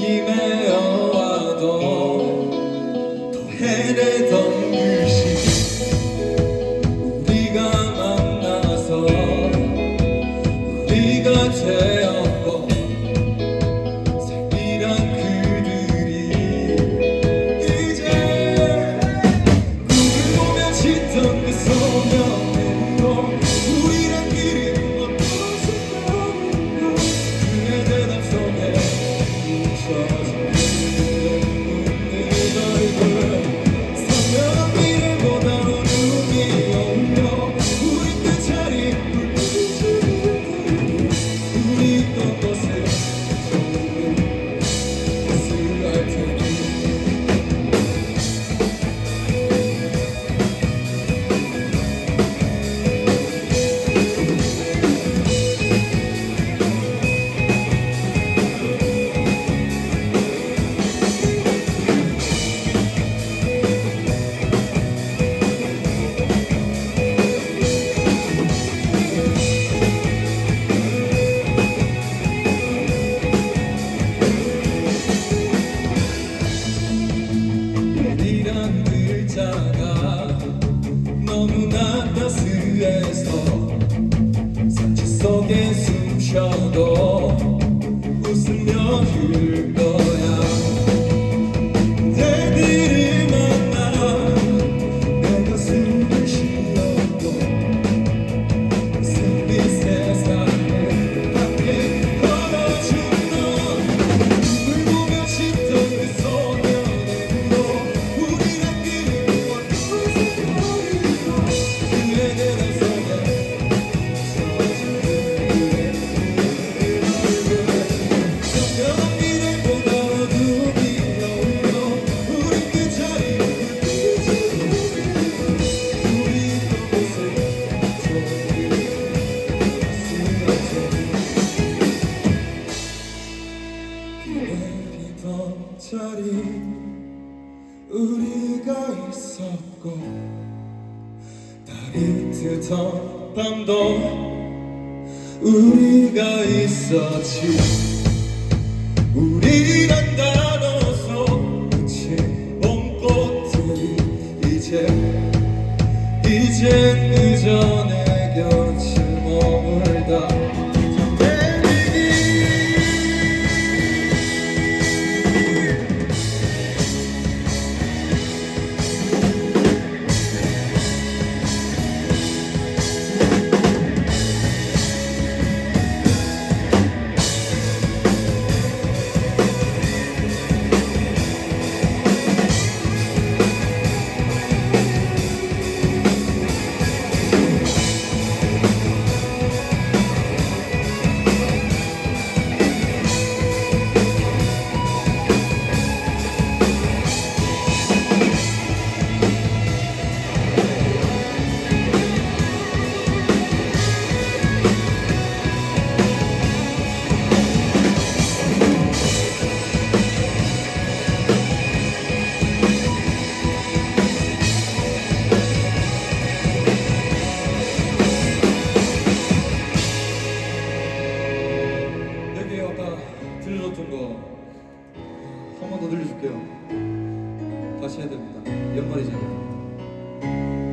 夢を惑う yes. 기대던 자리 우리가 있었고 달이 뜨던 밤도 우리가 있었지. 우리란 단어 속끝이 봄꽃들이 이제 이제 늦어 내 곁을 머물다. 해야 됩니다. 연말이잖아요. 좋습니다.